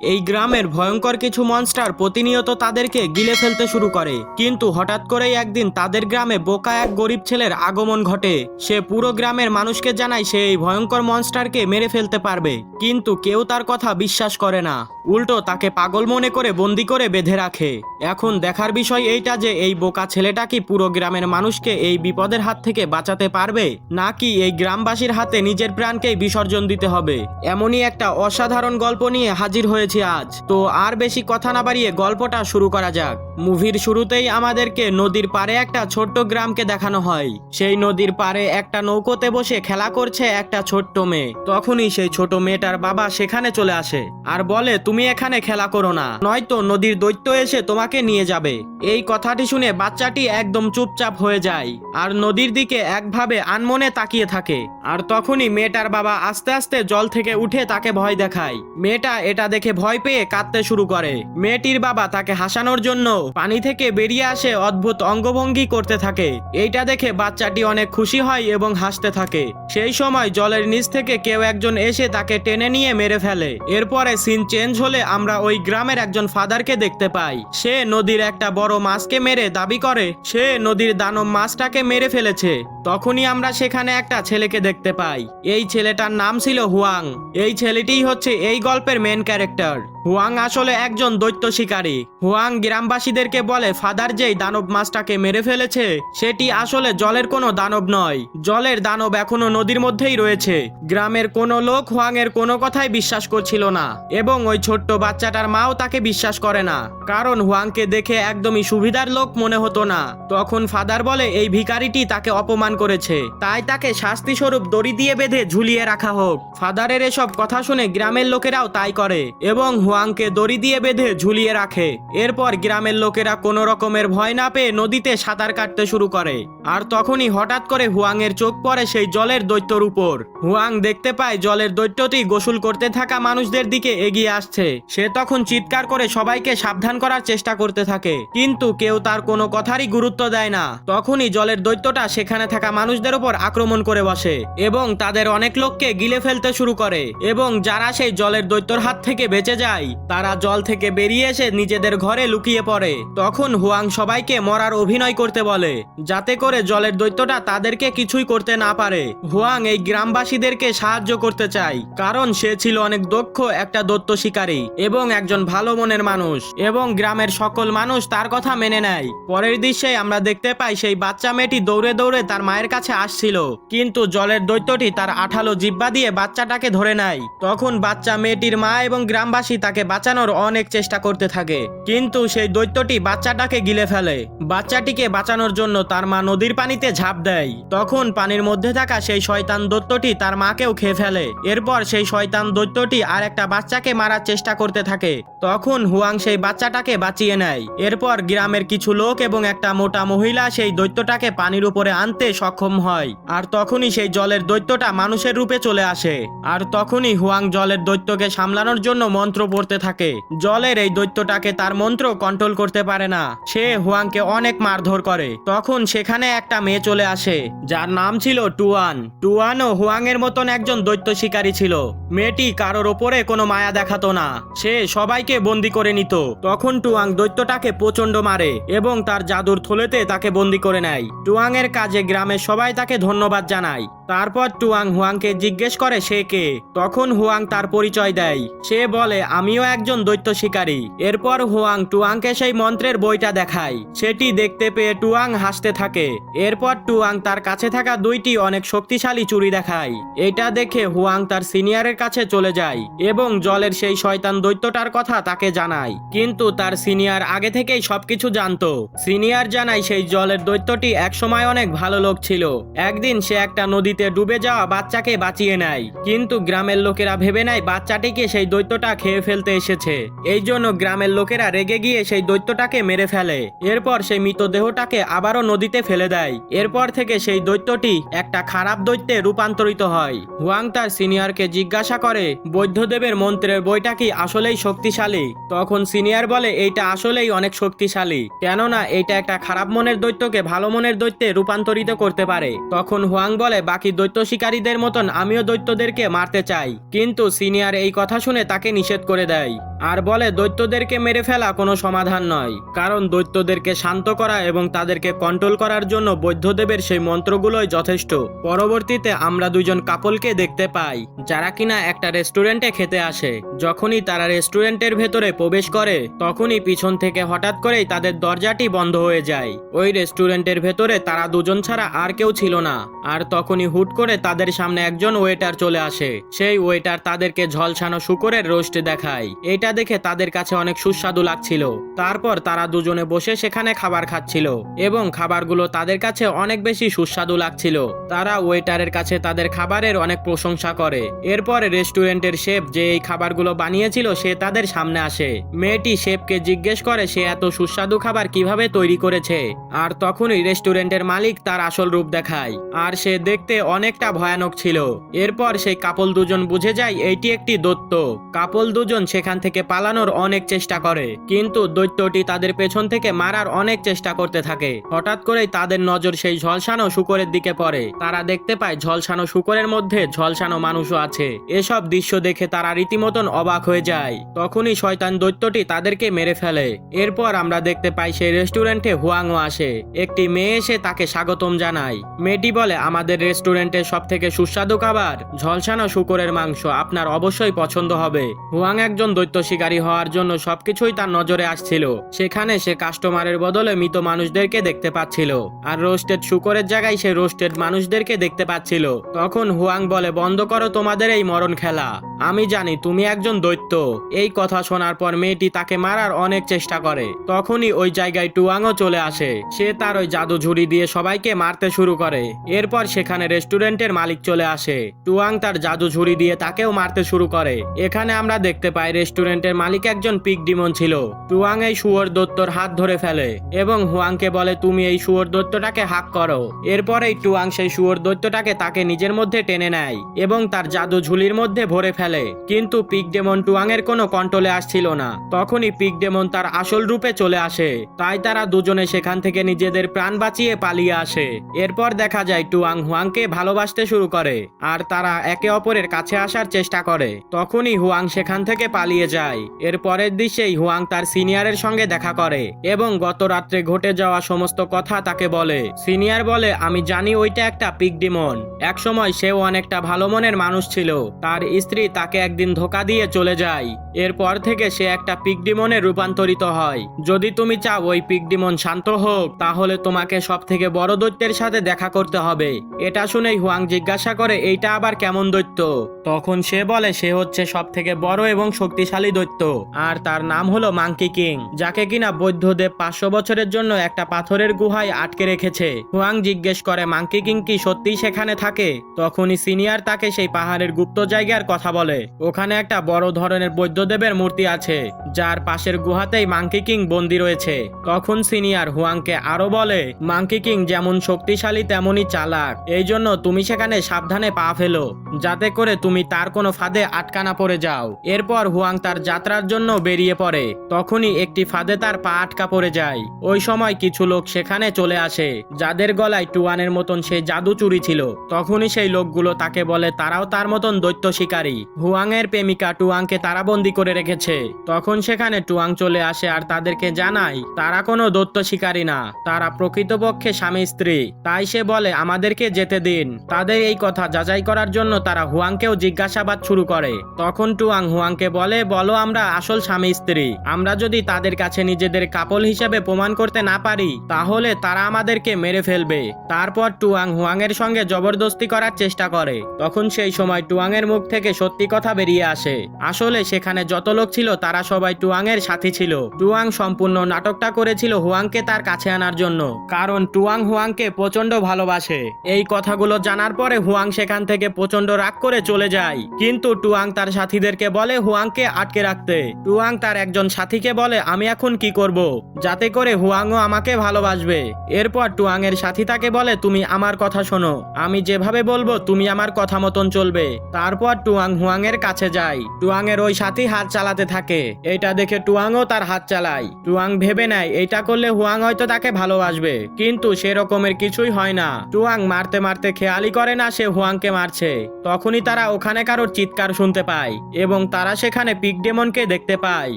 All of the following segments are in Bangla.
এই গ্রামের ভয়ঙ্কর কিছু মনস্টার প্রতিনিয়ত তাদেরকে গিলে ফেলতে শুরু করে। কিন্তু হঠাৎ করেই একদিন তাদের গ্রামে বোকা এক গরিব ছেলের আগমন ঘটে। সে পুরো গ্রামের মানুষকে জানায় সে এই ভয়ঙ্কর মনস্টারকে মেরে ফেলতে পারবে। কিন্তু কেউ তার কথা বিশ্বাস করে না। উল্টো তাকে পাগল মনে করে বন্দি করে বেঁধে রাখে। এখন দেখার বিষয় এইটা যে এই বোকা ছেলেটা কি পুরো গ্রামের মানুষকে এই বিপদের হাত থেকে বাঁচাতে পারবে? নাকি এই গ্রামবাসীর হাতে নিজের প্রাণকেই বিসর্জন দিতে হবে? এমনই একটা অসাধারণ গল্প নিয়ে হাজির হয়েছি আজ। তো আর বেশি কথা না বাড়িয়ে গল্পটা শুরু করা যাক। মুভির শুরুতেই আমাদেরকে নদীর পাড়ে একটা ছোট্ট গ্রামকে দেখানো হয়। সেই নদীর পাড়ে একটা নৌকোতে বসে খেলা করছে একটা ছোট্ট মেয়ে। তখনই সেই ছোট মেয়েটার বাবা সেখানে চলে আসে আর বলে, তুমি এখানে খেলা করো না। নয়তো নদীর দৈত্য এসে তোমাকে নিয়ে যাবে। এই কথাটি শুনে বাচ্চাটি একদম চুপচাপ হয়ে যায় আর নদীর দিকে একভাবে আনমনে তাকিয়ে থাকে। আর তখনই মেয়েটার বাবা আস্তে আস্তে জল থেকে উঠে তাকে ভয় দেখায়। মেয়েটা এটা দেখে ভয় পেয়ে কাঁদতে শুরু করে। মেয়েটির বাবা তাকে হাসানোর জন্য পানি থেকে বেরিয়ে আসে অদ্ভুত অঙ্গভঙ্গি করতে থাকে। এইটা দেখে বাচ্চাটি অনেক খুশি হয় এবং হাসতে থাকে। সেই সময় জলের নিচ থেকে কেউ একজন এসে তাকে টেনে নিয়ে মেরে ফেলে। এরপরে সিন চেঞ্জ হলে আমরা ওই গ্রামের একজন ফাদারকে দেখতে পাই। সে নদীর একটা বড় মাছকে মেরে দাবি করে। সে নদীর দানব মাছটাকে মেরে ফেলেছে। তখনই আমরা সেখানে একটা ছেলেকে দেখতে পাই। এই ছেলেটার নাম ছিল হুয়াং। এই ছেলেটিই হচ্ছে এই গল্পের মেন ক্যারেক্টার হুয়াং আসলে একজন দৈত্য শিকারী। হুয়াং গ্রামবাসীদেরকে বলে, ফাদার যেই দানব মাছটাকে মেরে ফেলেছে, সেটি আসলে জলের কোনো দানব নয়। জলের দানব এখনও নদীর মধ্যেই রয়েছে। গ্রামের কোনো লোক হুয়াং এর কোনো কথাই বিশ্বাস করছিল না এবং ওই ছোট্ট বাচ্চাটার মাও তাকে বিশ্বাস করে না। কারণ হুয়াংকে দেখে একদমই সুবিধার লোক মনে হতো না। তখন ফাদার বলে, এই ভিখারিটি তাকে অপমান করেছে। তাই তাকে শাস্তি স্বরূপ দড়ি দিয়ে বেঁধে ঝুলিয়ে রাখা হোক। ফাদারের এসব কথা শুনে গ্রামের লোকেরাও তাই করে এবং হুয়াংকে দড়ি দিয়ে বেঁধে ঝুলিয়ে রাখে। এরপর গ্রামের লোকেরা কোনো রকমের ভয় না পেয়ে নদীতে সাঁতার কাটতে শুরু করে। আর তখনই হঠাৎ করে হুয়াংয়ের চোখ পড়ে সেই জলের দৈত্যর উপর। হুয়াং দেখতে পায় জলের দৈত্যটি গোসল করতে থাকা মানুষদের দিকে এগিয়ে আসছে। সে তখন চিৎকার করে সবাইকে সাবধান করার চেষ্টা করতে থাকে। কিন্তু কেউ তার কোনো কথারই গুরুত্ব দেয় না। তখনই জলের দৈত্যটা সেখানে থাকা মানুষদের উপর আক্রমণ করে বসে এবং তাদের অনেক লোককে গিলে ফেলতে শুরু করে। এবং যারা সেই জলের দৈত্যর হাত থেকে বেঁচে যায় তারা জল থেকে বেরিয়ে এসে নিজেদের ঘরে লুকিয়ে পড়ে। তখন হুয়াং সবাইকে মরার অভিনয় করতে বলে, যাতে করে জলের দৈত্যটা তাদেরকে কিছুই করতে না পারে। হুয়াং এই গ্রামবাসীদেরকে সাহায্য করতে চায়, কারণ সে ছিল অনেক দক্ষ একটা দত্ত শিকারী এবং একজন ভালো মনের মানুষ এবং গ্রামের সকল মানুষ তার কথা মেনে নেয়। পরের দৃশ্যে আমরা দেখতে পাই সেই বাচ্চা মেয়েটি দৌড়ে দৌড়ে তার মায়ের কাছে আসছিল, কিন্তু জলের দৈত্যটি তার আঠালো জিব্বা দিয়ে বাচ্চাটাকে ধরে নেয়। তখন বাচ্চা মেয়েটির মা এবং গ্রামবাসী তাকে বাঁচানোর অনেক চেষ্টা করতে থাকে। কিন্তু সেই দৈত্যটি বাচ্চাটাকে গিলে ফেলে। বাচ্চাটিকে বাঁচানোর জন্য তার মা নদীর পানিতে ঝাঁপ দেয়। তখন পানির মধ্যে থাকা সেই শয়তান দৈত্যটি তার মাকেও খেয়ে ফেলে। এরপর সেই শয়তান দৈত্যটি আর একটা বাচ্চাকে মারার চেষ্টা করতে থাকে। তখন হুয়াং সেই বাচ্চাটাকে বাঁচিয়ে নেয়। এরপর গ্রামের কিছু লোক এবং একটা মোটা মহিলা সেই দৈত্যটাকে পানির উপরে আনতে সক্ষম হয়। আর তখনই সেই জলের দৈত্যটা মানুষের রূপে চলে আসে। আর তখনই হুয়াং জলের দৈত্যকে সামলানোর জন্য মন্ত্র পড়তে থাকে। জলের এই দৈত্যটাকে তার মন্ত্র কন্ট্রোল করতে পারে না। সে হুয়াংকে অনেক মারধর করে। তখন সেখানে একটা মেয়ে চলে আসে, যার নাম ছিল টুয়ান। টুয়ানও হুয়াং এর মতন একজন দৈত্য শিকারী ছিল। মেয়েটি কারোর ওপরে কোনো মায়া দেখাতো না। সে সবাইকে বন্দি করে নিত। তখন টুয়াং দৈত্যটাকে প্রচণ্ড মারে এবং তার জাদুর থলেতে তাকে বন্দি করে নেয়। টুয়াং এর কাজে গ্রামের সবাই তাকে ধন্যবাদ জানায়। তারপর টুয়াং হুয়াংকে জিজ্ঞেস করে সে কে। তখন হুয়াং তার পরিচয় দেয়। সে বলে, আমিও একজন দৈত্য শিকারী। এরপর হুয়াং টুয়াংকে সেই মন্ত্রের বইটা দেখায়। সেটি দেখতে পেয়ে টুয়াং হাসতে থাকে। এরপর টুয়াং তার কাছে থাকা দুইটি অনেক শক্তিশালী চুরি দেখায়। এটা দেখে হুয়াং তার সিনিয়রের কাছে চলে যায় এবং জলের সেই শয়তান দৈত্যটার কথা তাকে জানায়। কিন্তু তার সিনিয়র আগে থেকেই সবকিছু জানতো। সিনিয়র জানায় সেই জলের দৈত্যটি একসময় অনেক ভালো লোক ছিল। একদিন সে একটা নদীতে ডুবে যাওয়া বাচ্চাকে বাঁচিয়ে নেয়। কিন্তু গ্রামের লোকেরা ভেবে নেয় বাচ্চাটিকে সেই দৈত্যটা খেয়ে ফেলতে এসেছে। এই জন্য গ্রামের লোকেরা রেগে গিয়ে সেই দৈত্যটাকে মেরে ফেলে। এরপর সেই মৃতদেহটাকে আবারও নদীতে ফেলে দেয়। এরপর থেকে সেই দৈত্যটি একটা খারাপ দৈত্যে রূপান্তরিত হয়। হুয়াং তার সিনিয়রকে জিজ্ঞাসা করে বৌদ্ধদেবের মন্ত্রের বইটা কি আসলেই শক্তিশালী? তখন সিনিয়র বলে, এইটা আসলেই অনেক শক্তিশালী। কেননা এটা একটা খারাপ মনের দৈত্যকে ভালো মনের দৈত্যে রূপান্তরিত করতে পারে। তখন হুয়াং বলে, বাকি দৈত্য শিকারীদের মতন আমিও দৈত্যদেরকে মারতে চাই। কিন্তু সিনিয়র এই কথা শুনে তাকে নিষেধ করে দেয়। আর বলে, দৈত্যদেরকে মেরে ফেলা কোনো সমাধান নয়। কারণ দৈত্যদেরকে শান্ত করা এবং তাদেরকে কন্ট্রোল করার জন্য বৌদ্ধদেবের সেই মন্ত্রগুলোই যথেষ্ট। পরবর্তীতে আমরা দুজন কাপলকে দেখতে পাই, যারা কিনা একটা রেস্টুরেন্টে খেতে আসে। যখনই তারা রেস্টুরেন্টের ভেতরে প্রবেশ করে, তখনই পিছন থেকে হঠাৎ করেই তাদের দরজাটি বন্ধ হয়ে যায়। ওই রেস্টুরেন্টের ভেতরে তারা দুজন ছাড়া আর কেউ ছিল না। আর তখনই হুট করে তাদের সামনে একজন ওয়েটার চলে আসে। সেই ওয়েটার তাদেরকে ঝলসানো শুকরের রোস্ট দেখায়। এটা দেখে তাদের কাছে অনেক সুস্বাদু লাগছিল। তারপর তারা দুজনে বসে সেখানে খাবার খাচ্ছিল এবং খাবারগুলো তাদের কাছে অনেক বেশি সুস্বাদু লাগছিল। তারা ওয়েটারের কাছে তাদের খাবারের অনেক প্রশংসা করে। এরপর রেস্টুরেন্টের শেফ যে এই খাবারগুলো বানিয়েছিল সে তাদের সামনে আসে। মেয়েটি শেফকে জিজ্ঞেস করে সে এত সুস্বাদু খাবার কীভাবে তৈরি করেছে। আর তখনই রেস্টুরেন্টের মালিক তার আসল রূপ দেখায়। আর সে দেখতে অনেকটা ভয়ানক ছিল। এরপর সেই কাপল দুজন বুঝে যায়, এইটি একটি দত্ত। কাপল দুজন সেখান থেকে পালানোর অনেক চেষ্টা করে, কিন্তু দৈত্যটি তাদের পেছন থেকে মারার অনেক চেষ্টা করতে থাকে। হঠাৎ করেই তাদের নজর সেই ঝলসানো শুকরের দিকে পড়ে। তারা দেখতে পায় ঝলসানো শুকরের মধ্যে ঝলসানো মানুষও আছে। এসব দৃশ্য দেখে তারা রীতিমতন অবাক হয়ে যায়। তখনই শয়তান দৈত্যটি তাদেরকে মেরে ফেলে। এরপর আমরা দেখতে পাই সেই রেস্টুরেন্টে হুয়াংও আসে। একটি মেয়ে এসে তাকে স্বাগতম জানায়। মেয়েটি বলে, আমাদের রেস্টুরেন্টের সব থেকে সুস্বাদু খাবার ঝলসানো শুকরের মাংস। আপনার অবশ্যই পছন্দ হবে। হুয়াং একজন দৈত্য শিকারী হওয়ার জন্য সবকিছুই তার নজরে আসছিল। সেখানে সে কাস্টমারের বদলে মৃত মানুষদেরকে দেখতে পাচ্ছিল। আর রোস্টেড শুকরের জায়গায় সে রোস্টেড মানুষদেরকে দেখতে পাচ্ছিল। তখন হুয়াং বলে, বন্ধ করো তোমাদের এই মরণ খেলা। আমি জানি তুমি একজন দৈত্য। এই কথা শোনার পর মেয়েটি তাকে মারার অনেক চেষ্টা করে। তখনই ওই জায়গায় টুয়াংও চলে আসে। সে তার ওই জাদু ঝুড়ি দিয়ে সবাইকে মারতে শুরু করে। এরপর সেখানে রেস্টুরেন্টের মালিক চলে আসে। টুয়াং তার জাদু ঝুড়ি দিয়ে তাকেও মারতে শুরু করে। এখানে আমরা দেখতে পাই রেস্টুরেন্টের মালিক একজন পিক ডিমন ছিল। টুয়াং এই শুয়োর দত্তর হাত ধরে ফেলে এবং হুয়াংকে বলে, তুমি এই শুয়োর দত্তটাকে হাক করো। এরপরেই টুয়াং সেই শুয়োর দৈত্যটাকে তাকে নিজের মধ্যে টেনে নেয় এবং তার জাদু ঝুলির মধ্যে ভরে ফেলে। কিন্তু পিক ডেমন টুয়াং এর কোনো কন্ট্রোলে আসছিল না। তখনই পিক ডেমন তার আসল রূপে চলে আসে। তাই তারা দুজনে সেখান থেকে নিজেদের প্রাণ বাঁচিয়ে পালিয়ে আসে। এরপর দেখা যায় টুয়াং হুয়াংকে ভালোবাসতে শুরু করে আর তারা একে অপরের কাছে আসার চেষ্টা করে। তখনই হুয়াং সেখান থেকে পালিয়ে যায়। এর পরের দৃশ্যেই হুয়াং তার সিনিয়রের সঙ্গে দেখা করে এবং গত রাত্রে ঘটে যাওয়া সমস্ত কথা তাকে বলে। সিনিয়র বলে, আমি জানি ওইটা একটা পিক ডিমন। একসময় সেও অনেকটা ভালো মনের মানুষ ছিল। তার স্ত্রী তাকে একদিন ধোকা দিয়ে চলে যায়। এরপর থেকে সে একটা পিক ডিমনে রূপান্তরিত হয়। যদি তুমি চাও ওই পিক ডিমন শান্ত হোক, তাহলে তোমাকে সব থেকে বড় দৈত্যের সাথে দেখা করতে হবে। এটা শুনেই হুয়াং জিজ্ঞাসা করে, এইটা আবার কেমন দৈত্য? তখন সে বলে, সে হচ্ছে সব থেকে বড় এবং শক্তিশালী দৈত্য। আর তার নাম হলো মাঙ্কি কিং, যাকে কিনা বৌদ্ধদেব পাঁচশো বছরের জন্য একটা পাথরের গুহায় আটকে রেখেছে। হুয়াং জিজ্ঞেস করে, মাঙ্কি কিং কি সত্যিই সেখানে থাকে? তখনই সিনিয়র তাকে সেই পাহাড়ের গুপ্ত জায়গার কথা বলে। ওখানে একটা বড় ধরনের বৌদ্ধদেবের মূর্তি আছে, যার পাশের গুহাতেই মাংকি কিং বন্দি রয়েছে। তখন সিনিয়র হুয়াংকে আরও বলে মাংকি কিং যেমন শক্তিশালী, তেমনই চালাক। এই জন্য তুমি সেখানে সাবধানে পা ফেলো, যাতে করে তুমি তার কোনো ফাঁদে আটকানা পড়ে যাও। এরপর হুয়াং তার যাত্রার জন্য বেরিয়ে পড়ে। তখনই একটি ফাঁদে তার পা আটকা পড়ে যায়। ওই সময় কিছু লোক সেখানে চলে আসে, যাদের গলায় টুয়ানের মতন সেই জাদু চুরি ছিল। তখনই সেই লোকগুলো তাকে বলে, তারাও তার মতন দৈত্য শিকারী। হুয়াং এর প্রেমিকা টুয়াংকে তারা বন্দি করে রেখেছে। তখন সেখানে টুয়াং চলে আসে আর তাদেরকে জানায়, তারা কোনো দৈত্য শিকারী না। তারা প্রকৃতপক্ষে স্বামী স্ত্রী। তাই সে বলে, আমাদেরকে যেতে দিন। তাদের এই কথা যাচাই করার জন্য তারা হুয়াংকেও জিজ্ঞাসাবাদ শুরু করে। তখন টুয়াং হুয়াংকে বলে, বলো আমরা আসল স্বামী স্ত্রী। আমরা যদি তাদের কাছে নিজেদের কাপল হিসেবে প্রমাণ করতে না পারি, তাহলে তারা আমাদেরকে মেরে ফেলবে। তারপর টুয়াং হুয়াং এর সঙ্গে জবরদস্তি করার চেষ্টা করে। তখন সেই সময় টুয়াং এর মুখ থেকে সত্যি কথা বেরিয়ে আসে। আসলে সেখানে যত লোক ছিল, তারা সবাই টুয়াং এর সাথী ছিল। টুয়াং সম্পূর্ণ নাটকটা করেছিল হুয়াংকে তার কাছে আনার জন্য। কারণ টুয়াং হুয়াংকে প্রচণ্ড ভালোবাসে। এই কথাগুলো জানার পরে হুয়াং সেখান থেকে প্রচণ্ড রাগ করে চলে যায়। কিন্তু টুয়াং তার সাথীদেরকে বলে, হুয়াংকে আটকে রাখতে। টুয়াং তার একজন সাথীকে বলে, আমি এখন কি করব? যাতে করে হুয়াংও আমাকে ভালোবাসবে। এরপর টুয়াং এর সাথী তাকে বলে, তুমি আমার কথা শোনো। আমি যেভাবে বলব, তুমি আমার কথা মতন চলবে। তারপর টুয়াং হুয়াং এর কাছে যায়। টুয়াং এর ওই সাথী হাত চালাতে থাকে। এটা দেখে টুয়াংও তার হাত চালায়। টুয়াং ভেবে নেয়, এটা করলে হুয়াং হয়তো তাকে ভালোবাসবে। কিন্তু সেরকমের কিছুই হয় না। টুয়াং মারতে মারতে খেয়ালি করে না, সে হুয়াংকে মারছে। তখনই তারা ওখানে কারোর চিৎকার শুনতে পায় এবং তারা সেখানে পিক ডেমনকে দেখতে পাই।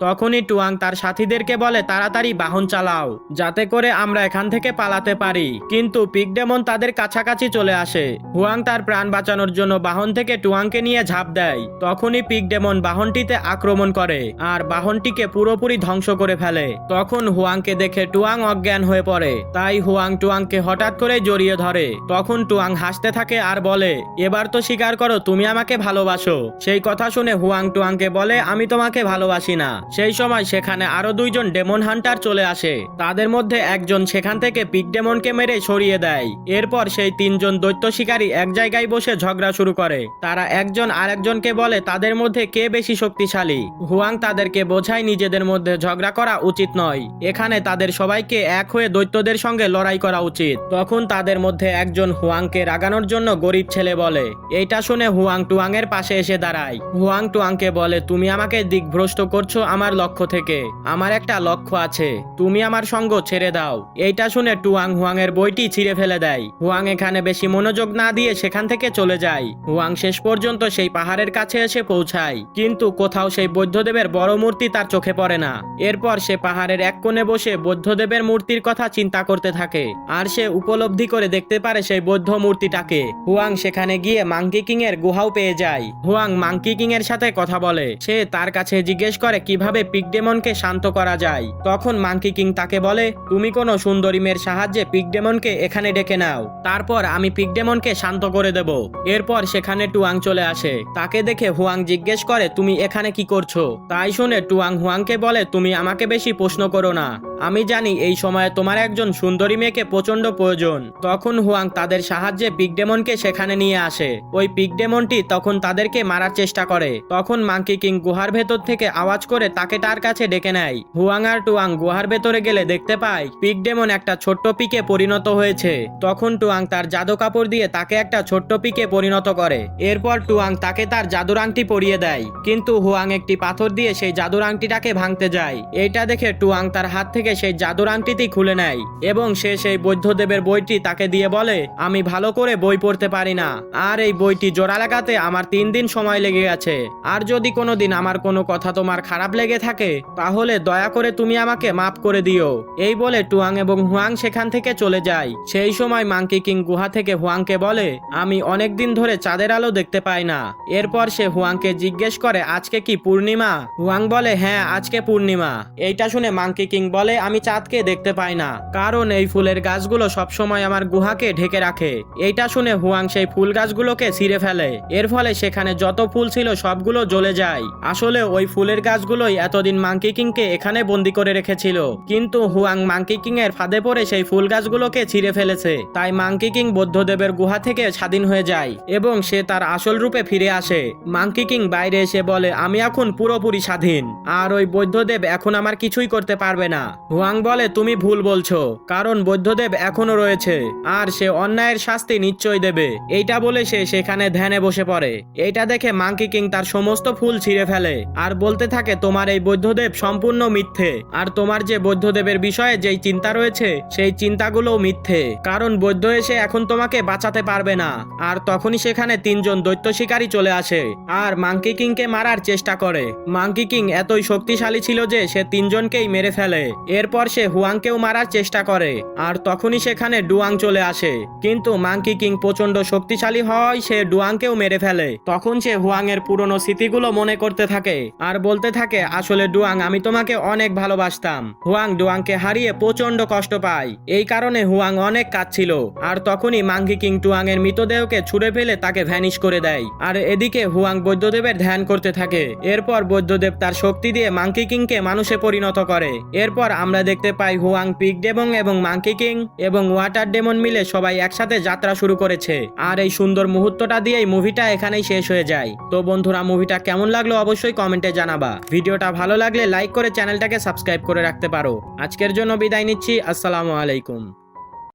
তখনই টুয়াং তার সাথীদেরকে বলে, তাড়াতাড়ি বাহন চালাও, যাতে করে আমরা এখান থেকে পালাতে পারি। কিন্তু পিক ডেমন তাদের কাছাকাছি চলে আসে। হুয়াং তার প্রাণ বাঁচানোর জন্য বাহন থেকে টুয়াংকে নিয়ে ঝাঁপ দেয়। তখনই পিক ডেমন বাহনটিতে আক্রমণ করে আর বাহনটিকে পুরোপুরি ধ্বংস করে ফেলে। তখন হুয়াংকে দেখে টুয়াং অজ্ঞান হয়ে পড়ে। তাই হুয়াং টুয়াংকে হঠাৎ করে জড়িয়ে ধরে। তখন টুয়াং হাসতে থাকে আর বলে, এবার তো স্বীকার করো, তুমি আমাকে ভালোবাসো। সেই কথা শুনে হুয়াং টুয়াংকে বলে, আমি তোমাকে ভালোবাসি না। সেই সময় সেখানে আরও দুইজন ডেমন হান্টার চলে আসে। তাদের মধ্যে একজন সেখান থেকে পিক ডেমনকে মেরে সরিয়ে দেয়। এরপর সেই তিনজন দৈত্য শিকারী এক জায়গায় বসে ঝগড়া শুরু করে। তারা একজন আরেকজনকে বলে তাদের মধ্যে কে বেশি শক্তিশালী। হুয়াং তাদেরকে বোঝায় নিজেদের মধ্যে ঝগড়া করা উচিত নয়। এখানে তাদের সবাইকে এক হয়ে দৈত্যদের সঙ্গে লড়াই করা উচিত। তখন তাদের মধ্যে একজন হুয়াংকে রাগানোর জন্য গরিব ছেলে বলে। এইটা শুনে হুয়াং টুয়াং এর পাশে এসে দাঁড়ায়। হুয়াং টুয়াংকে বলে, তুমি আমাকে দিকভ্রষ্ট করছ আমার লক্ষ্য থেকে। আমার একটা লক্ষ্য আছে। তুমি আমার সঙ্গ ছেড়ে দাও। এইটা শুনে টুয়াং হুয়াং এর বইটি ছিঁড়ে ফেলে দেয়। হুয়াং এখানে বেশি মনোযোগ না দিয়ে সেখান থেকে চলে যায়। হুয়াং শেষ পর্যন্ত সেই পাহাড়ের কাছে এসে পৌঁছায়। কিন্তু কোথাও সেই বৌদ্ধদেবের বড় মূর্তি তার চোখে পড়ে না। এরপর সে পাহাড়ের এক কোণে বসে বৌদ্ধদেবের মূর্তির কথা চিন্তা করতে থাকে। আর সে উপলব্ধি করে দেখতে পারে সেই বৌদ্ধ মূর্তিটাকে। হুয়াং সেখানে গিয়ে মাংকি কিং এর গুহাও পেয়ে যায়। হুয়াং মাংকি কিং এর সাথে কথা বলে। সে তার কাছে জিজ্ঞেস করে, কীভাবে পিকডেমনকে শান্ত করা যায়? তখন মাংকি কিং তাকে বলে, তুমি কোনো সুন্দরী মেয়ের সাহায্যে পিকডেমনকে এখানে ডেকে নাও। তারপর আমি পিকডেমনকে শান্ত করে দেব। এরপর সেখানে টুয়াং চলে আসে। তাকে দেখে হুয়াং জিজ্ঞেস করে, তুমি এখানে কি করছ? তাই শুনে টুয়াং হুয়াংকে বলে, তুমি আমাকে বেশি প্রশ্ন করো না। আমি জানি এই সময়ে তোমার একজন সুন্দরী মেয়েকে প্রচণ্ড প্রয়োজন। তখন হুয়াং তাদের সাহায্যে পিকডেমনকে সেখানে নিয়ে আসে। ওই পিকডেমনটি তখন তাদেরকে মারার চেষ্টা করে। তখন মাংকি কিং গুহার ভেতর থেকে আওয়াজ করে তাকে তার কাছে ডেকে নেয়। হুয়াং আর টুয়াং গুহার ভেতরে গেলে দেখতে পায় পিক ডেমন একটা ছোট্ট পিকে পরিণত হয়েছে। তখন টুয়াং তার জাদু কাপড় দিয়ে তাকে একটা ছোট্ট পিকে পরিণত করে। এরপর টুয়াং তাকে তার জাদুর আংটি পরিয়ে দেয়। কিন্তু হুয়াং একটি পাথর দিয়ে সেই জাদুর আংটিটাকে ভাঙতে যায়। এইটা দেখে টুয়াং তার হাত থেকে সেই জাদুর আংটিটি খুলে নেয় এবং সে সেই বৌদ্ধদেবের বইটি তাকে দিয়ে বলে, আমি ভালো করে বই পড়তে পারি না। আর এই বইটি জোড়া লাগাতে আমার তিন দিন সময় লেগে গেছে। আর যদি কোনোদিন আমার কোনো কথা তোমার খারাপ লেগে থাকে, তাহলে দয়া করে তুমি আমাকে মাফ করে দিও। এই বলে টুয়াং এবং হুয়াং সেখান থেকে চলে যায়। সেই সময় মাংকি কিং গুহা থেকে হুয়াংকে বলে, আমি অনেক দিন ধরে চাঁদের আলো দেখতে পাই না। এরপর সে হুয়াংকে জিজ্ঞেস করে, আজকে কি পূর্ণিমা? হুয়াং বলে হ্যাঁ আজকে পূর্ণিমা। এইটা শুনে মাংকি কিং বলে, আমি চাঁদকে দেখতে পাই না, কারণ এই ফুলের গাছগুলো সবসময় আমার গুহাকে ঢেকে রাখে। এইটা শুনে হুয়াং সেই ফুল গাছগুলোকে ছিঁড়ে ফেলে। এর ফলে সেখানে যত ফুল ছিল সবগুলো জ্বলে যায়। আসলে ওই ফুলের গাছগুলোই এতদিন মাংকি কিংকে এখানে বন্দি করে রেখেছিল। কিন্তু হুয়াং মাংকি কিং এর ফাঁদে পড়ে সেই ফুল গাছগুলোকে ছিঁড়ে ফেলেছে। তাই মাংকি কিং বৌদ্ধদেবের গুহা থেকে স্বাধীন হয়ে যায় এবং সে তার আসল রূপে ফিরে আসে। মাংকি কিং বাইরে এসে বলে, আমি এখন পুরোপুরি স্বাধীন। আর ওই বৌদ্ধদেব এখন আমার কিছুই করতে পারবে না। হুয়াং বলে, তুমি ভুল বলছো, কারণ বৌদ্ধদেব এখনও রয়েছে। আর সে অন্যায়ের শাস্তি নিশ্চয় দেবে। এইটা বলে সে সেখানে ধ্যানে বসে পড়ে। এইটা দেখে মাংকি কিং তার সমস্ত ফুল ছিঁড়ে ফেলে। আর বলতে থাকে, তোমার এই বৌদ্ধদেব সম্পূর্ণ মিথ্যে। আর তোমার যে বৌদ্ধদেবের বিষয়ে যেই চিন্তা রয়েছে, সেই চিন্তাগুলো মিথ্যে। কারণ বৌদ্ধ এসে এখন তোমাকে বাঁচাতে পারবে না। আর তখনই সেখানে তিনজন দৈত্য শিকারী চলে আসে। আর মাংকি কিংকে মারার চেষ্টা করে। মাংকি কিং এতই শক্তিশালী ছিল যে সে তিনজনকেই মেরে ফেলে। এরপর সে হুয়াংকেও মারার চেষ্টা করে। আর তখনই সেখানে ডুয়াং চলে আসে। কিন্তু মাংকি কিং প্রচণ্ড শক্তিশালী হওয়ায় সে ডুয়াংকেও মেরে ফেলে। তখন সে হুয়াং এর পুরনো স্মৃতিগুলো মনে করতে থাকে। আর বলতে থাকে, আসলে ডুয়াং, আমি তোমাকে অনেক ভালোবাসতাম। হুয়াং ডুয়াংকে হারিয়ে প্রচণ্ড কষ্ট পায় এই কারণে হুয়াং অনেক কাঁদছিল। আর তখনই মাংকি কিং টুয়াং এর মৃতদেহকে ছুঁড়ে ফেলে তাকে ভ্যানিশ করে দেয়। আর এদিকে হুয়াং বৌদ্ধদেবের ধ্যান করতে থাকে। এরপর বৌদ্ধদেব তার শক্তি দিয়ে মাংকি কিংকে মানুষে পরিণত করে। এরপর আমরা দেখতে পাই হুয়াং পিক ডেমং এবং মাংকি কিং এবং ওয়াটার ডেমন মিলে সবাই একসাথে যাত্রা শুরু করেছে। আর এই সুন্দর মুহূর্তটা দিয়েই মুভিটা এখানেই শেষ হয়ে যায়। তো বন্ধুরা, মুভিটা কেমন লাগল অবশ্যই কমেন্টে জানাবা। ভিডিওটা ভালো লাগলে লাইক করে চ্যানেলটাকে সাবস্ক্রাইব করে রাখতে পারো। আজকের জন্য বিদায় নিচ্ছি। আসসালামু আলাইকুম।